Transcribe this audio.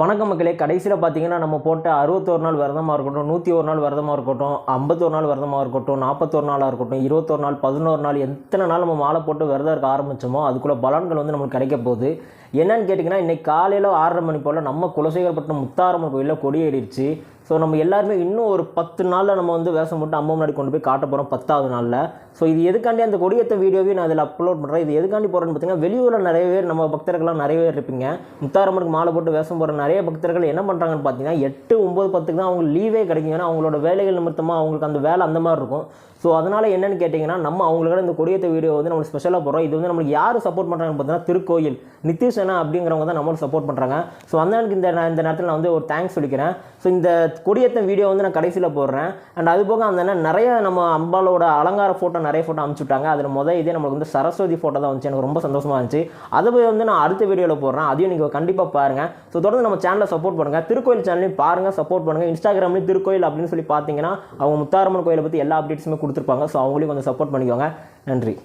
வணக்கம் மக்களே. கடைசியில் பார்த்தீங்கன்னா நம்ம போட்ட அறுபத்தோரு நாள் விரதமாக இருக்கட்டும் நூற்றி ஒரு நாள் விரதமாக இருக்கட்டும் ஐம்பத்தோரு நாள் விரதமாக இருக்கட்டும் நாற்பத்தோரு நாளாக இருக்கட்டும் இருபத்தோரு நாள் பதினோரு நாள் எத்தனை நாள் நம்ம மாலை போட்டு விரதம் இருக்க ஆரம்பித்தோமோ அதுக்குள்ளே பலன்கள் வந்து நம்மளுக்கு கிடைக்க போகுது. என்னன்னு கேட்டிங்கன்னா இன்றைக்கி காலையில் ஆறரை மணி போல் நம்ம குலசேகரப்பட்டினம் முத்தாரம்மன் கோயிலில் கொடியேறிடுச்சு. ஸோ நம்ம எல்லாருமே இன்னும் ஒரு பத்து நாளில் நம்ம வந்து வேஷம் போட்டு அம்மா முன்னாடி கொண்டு போய் காட்ட போகிறோம் பத்தாவது நாளில். ஸோ இது எதுக்காண்டி அந்த கொடியேற்ற வீடியோவையும் நான் அதில் அப்லோட் பண்ணுறேன் இது எதுக்காண்டி போகிறேன்னு பார்த்தீங்கன்னா வெளியூரில் நிறைய பேர் நம்ம பக்தர்கள்லாம் நிறைய பேர் இருப்பீங்க. முத்தாரம்மனுக்கு மாலை போட்டு வேஷம் போகிற நிறைய பக்தர்கள் என்ன பண்ணுறாங்கன்னு பார்த்தீங்கன்னா எட்டு ஒம்பது பத்துக்கு தான் அவங்களுக்கு லீவே கிடைக்கும். ஏன்னா அவங்களோட வேலைகள் நிமித்தமாக அவங்களுக்கு அந்த வேலை அந்த மாதிரி இருக்கும். ஸோ அதனால் என்னென்னு கேட்டிங்கன்னா நம்ம அவங்களோட இந்த கொடியத்தை வீடியோ வந்து நம்மளுக்கு ஸ்பெஷலாக போடுறோம். இது வந்து நம்மளுக்கு யார் சப்போர்ட் பண்ணுறாங்கன்னு பார்த்தீங்கன்னா திருக்கோயில் நித்திஷனா அப்படிங்கிறவங்க தான் நம்மளுக்கு சப்போர்ட் பண்ணுறாங்க ஸோ அந்த இந்த நான் இந்த நேரத்தில் நான் வந்து ஒரு தேங்க்ஸ் சொல்லிக்கிறேன். ஸோ இந்த கொடியத்தை வீடியோ வந்து நான் கடைசியில் போடுறேன். அண்ட் அது போக அந்த அண்ணன் நிறைய நம்ம அம்பாலோட அலங்கார ஃபோட்டோ நிறைய ஃபோட்டோ அனுப்பிச்சுட்டாங்க அதில் முதல் இதே நம்மளுக்கு வந்து சரஸ்வதி ஃபோட்டோ தான் வந்துச்சு. எனக்கு ரொம்ப சந்தோஷமாக இருந்துச்சு. அதை போய் வந்து நான் அடுத்த வீடியோவில் போடுறேன். அதையும் நீங்கள் கண்டிப்பாக பாருங்கள் ஸோ தொடர்ந்து நம்ம சேனலை சப்போர்ட் பண்ணுங்கள் திருக்கோயில் சேனலையும் பாருங்கள் சப்போர்ட் பண்ணுங்கள் இன்ஸ்டாகிராம்லேயும் திருக்கோயில் அப்படின்னு சொல்லி பார்த்தீங்கன்னா அவங்க முத்தாரம்மன் கோயிலை பற்றி எல்லா அப்டேட்ஸுமே கொடுத்துருப்பாங்க. ஸோ அவங்களையும் கொஞ்சம் சப்போர்ட் பண்ணிக்கோங்க. நன்றி.